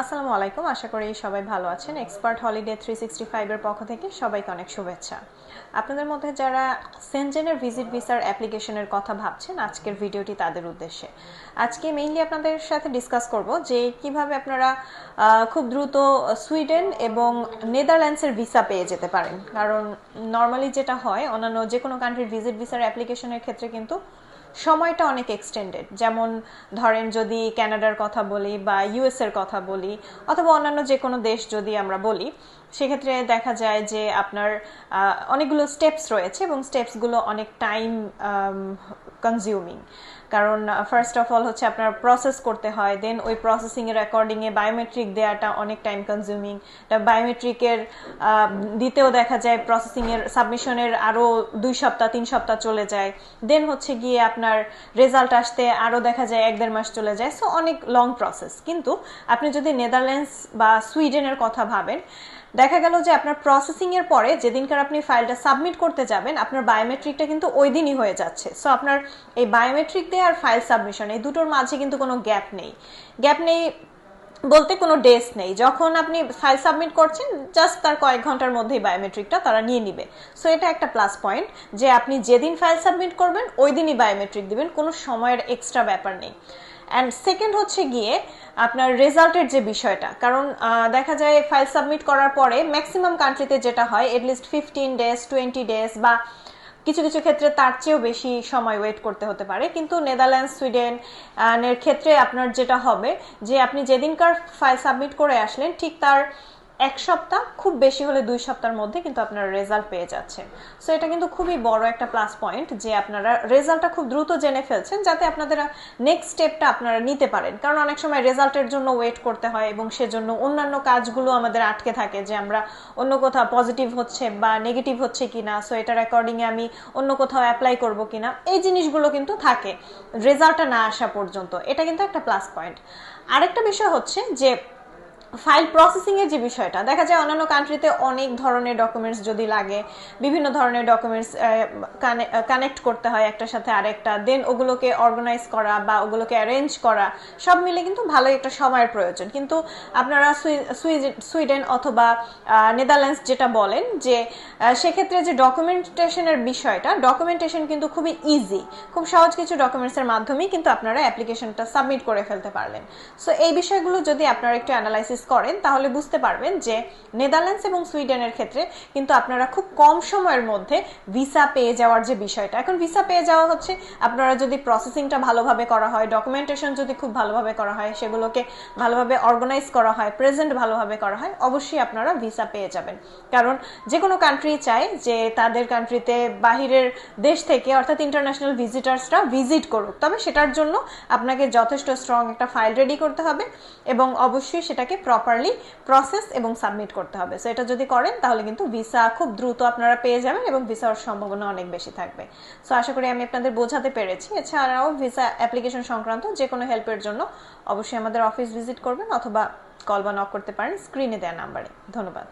আসসালামু আলাইকুম, আশা করি সবাই ভালো আছেন। এক্সপার্ট হলিডে থ্রি সিক্সটি ফাইভের পক্ষ থেকে সবাইকে অনেক শুভেচ্ছা। আপনাদের মধ্যে যারা সেনজেনের ভিজিট ভিসার অ্যাপ্লিকেশনের কথা ভাবছেন, আজকের ভিডিওটি তাদের উদ্দেশ্যে। আজকে মেইনলি আপনাদের সাথে ডিসকাস করব যে কীভাবে আপনারা খুব দ্রুত সুইডেন এবং নেদারল্যান্ডসের ভিসা পেয়ে যেতে পারেন। কারণ নর্মালি যেটা হয়, অন্যান্য যে কোনো কান্ট্রির ভিজিট ভিসার অ্যাপ্লিকেশনের ক্ষেত্রে কিন্তু সময়টা অনেক এক্সটেন্ডেড যেমন ধরেন যদি ক্যানাডার কথা বলি বা ইউএস এর কথা বলি অথবা অন্যান্য যে কোনো দেশ যদি আমরা বলি, সেক্ষেত্রে দেখা যায় যে আপনার অনেকগুলো স্টেপস রয়েছে এবং স্টেপসগুলো অনেক টাইম কনজিউমিং কারণ ফার্স্ট অফ অল হচ্ছে আপনার প্রসেস করতে হয় দেন ওই প্রসেসিংয়ের অ্যাকর্ডিংয়ে বায়োমেট্রিক দেওয়াটা অনেক টাইম কনজিউমিং বায়োমেট্রিকের দিতেও দেখা যায় প্রসেসিংয়ের সাবমিশনের আরও দুই সপ্তাহ, তিন সপ্তাহ চলে যায়। দেন হচ্ছে গিয়ে আপনার রেজাল্ট আসতে আরও দেখা যায় এক দেড় মাস চলে যায়। সো অনেক লং প্রসেস কিন্তু আপনি যদি নেদারল্যান্ডস বা সুইডেনের কথা ভাবেন, দেখা গেল যে আপনার প্রসেসিং এর পরে যেদিনকার আপনি ফাইলটা সাবমিট করতে যাবেন, আপনার বায়োমেট্রিকটা কিন্তু ওই দিনই হয়ে যাচ্ছে। সো আপনার এই বায়োমেট্রিক দিয়ে আর ফাইল সাবমিশন এই দুটোর মাঝে কিন্তু কোনো গ্যাপ নেই। গ্যাপ নেই বলতে কোনো ডেস নেই। যখন আপনি ফাইল সাবমিট করছেন জাস্ট তার কয়েক ঘণ্টার মধ্যেই বায়োমেট্রিকটা তারা নিয়ে নিবে। সো এটা একটা প্লাস পয়েন্ট যে আপনি যেদিন ফাইল সাবমিট করবেন ওই দিনই বায়োমেট্রিক দিবেন, কোনো সময়ের এক্সট্রা ব্যাপার নেই। অ্যান্ড সেকেন্ড হচ্ছে গিয়ে আপনার রেজাল্টের যে বিষয়টা, কারণ দেখা যায় ফাইল সাবমিট করার পরে ম্যাক্সিমাম কান্ট্রিতে যেটা হয় at least fifteen days twenty days বা কিছু কিছু ক্ষেত্রে তার চেয়েও বেশি সময় ওয়েট করতে হতে পারে। কিন্তু নেদারল্যান্ড সুইডেন এর ক্ষেত্রে আপনার যেটা হবে যে আপনি যেদিনকার ফাইল সাবমিট করে আসলেন, ঠিক তার এক সপ্তাহ, খুব বেশি হলে দুই সপ্তাহের মধ্যে কিন্তু আপনারা রেজাল্ট পেয়ে যাচ্ছেন। সো এটা কিন্তু খুবই বড় একটা প্লাস পয়েন্ট যে আপনারা রেজাল্টটা খুব দ্রুত জেনে ফেলছেন যাতে আপনাদের নেক্সট স্টেপটা আপনারা নিতে পারেন। কারণ অনেক সময় রেজাল্টের জন্য ওয়েট করতে হয় এবং সেজন্য অন্যান্য কাজগুলো আমাদের আটকে থাকে যে আমরা অন্য কোথাও পজিটিভ হচ্ছে বা নেগেটিভ হচ্ছে কিনা। সো এটার অ্যাকর্ডিংয়ে আমি অন্য কোথাও অ্যাপ্লাই করব কিনা। এই জিনিসগুলো কিন্তু থাকে রেজাল্টটা না আসা পর্যন্ত। এটা কিন্তু একটা প্লাস পয়েন্ট আরেকটা বিষয় হচ্ছে যে ফাইল প্রসেসিং এর যে বিষয়টা, দেখা যায় অন্যান্য কান্ট্রিতে অনেক ধরনের ডকুমেন্টস যদি লাগে, বিভিন্ন ধরনের ডকুমেন্টস কানেক্ট করতে হয় একটার সাথে আরেকটা দেন ওগুলোকে অর্গানাইজ করা বা ওগুলোকে অ্যারেঞ্জ করা, সব মিলে কিন্তু ভালো একটা সময়ের প্রয়োজন। কিন্তু আপনারা সুইডেন অথবা নেদারল্যান্ডস যেটা বলেন যে সেক্ষেত্রে যে ডকুমেন্টেশনের বিষয়টা ডকুমেন্টেশন কিন্তু খুবই ইজি খুব সহজ কিছু ডকুমেন্টসের মাধ্যমেই কিন্তু আপনারা অ্যাপ্লিকেশনটা সাবমিট করে ফেলতে পারলেন। সো এই বিষয়গুলো যদি আপনারা একটু অ্যানালাইসিস করেন, তাহলে বুঝতে পারবেন যে নেদারল্যান্ডস এবং সুইডেনের ক্ষেত্রে কিন্তু আপনারা খুব কম সময়ের মধ্যে ভিসা পেয়ে যাওয়ার যে বিষয়টা, এখন ভিসা পেয়ে যাওয়া হচ্ছে, আপনারা যদি প্রসেসিংটা ভালোভাবে করা হয়, ডকুমেন্টেশন যদি খুব ভালোভাবে করা হয়, সেগুলোকে ভালোভাবে অর্গানাইজ করা হয়, প্রেজেন্ট ভালোভাবে করা হয়, অবশ্যই আপনারা ভিসা পেয়ে যাবেন। কারণ যে কোনো কান্ট্রি চায় যে তাদের কান্ট্রিতে বাহিরের দেশ থেকে, অর্থাৎ ইন্টারন্যাশনাল ভিজিটার্সরা ভিজিট করুক, তবে সেটার জন্য আপনাকে যথেষ্ট স্ট্রং একটা ফাইল রেডি করতে হবে এবং অবশ্যই সেটাকে প্রপারলি প্রসেস এবং সাবমিট করতে হবে। সো এটা যদি করেন, তাহলে কিন্তু ভিসা খুব দ্রুত আপনারা পেয়ে যাবেন এবং ভিসা ভিসার সম্ভাবনা অনেক বেশি থাকবে। সো আশা করি আমি আপনাদের বোঝাতে পেরেছি। এছাড়াও ভিসা অ্যাপ্লিকেশন সংক্রান্ত যে কোনো হেল্পের জন্য অবশ্যই আমাদের অফিস ভিজিট করবেন অথবা কল বা নক করতে পারেন স্ক্রিনে দেওয়া নাম্বারে ধন্যবাদ।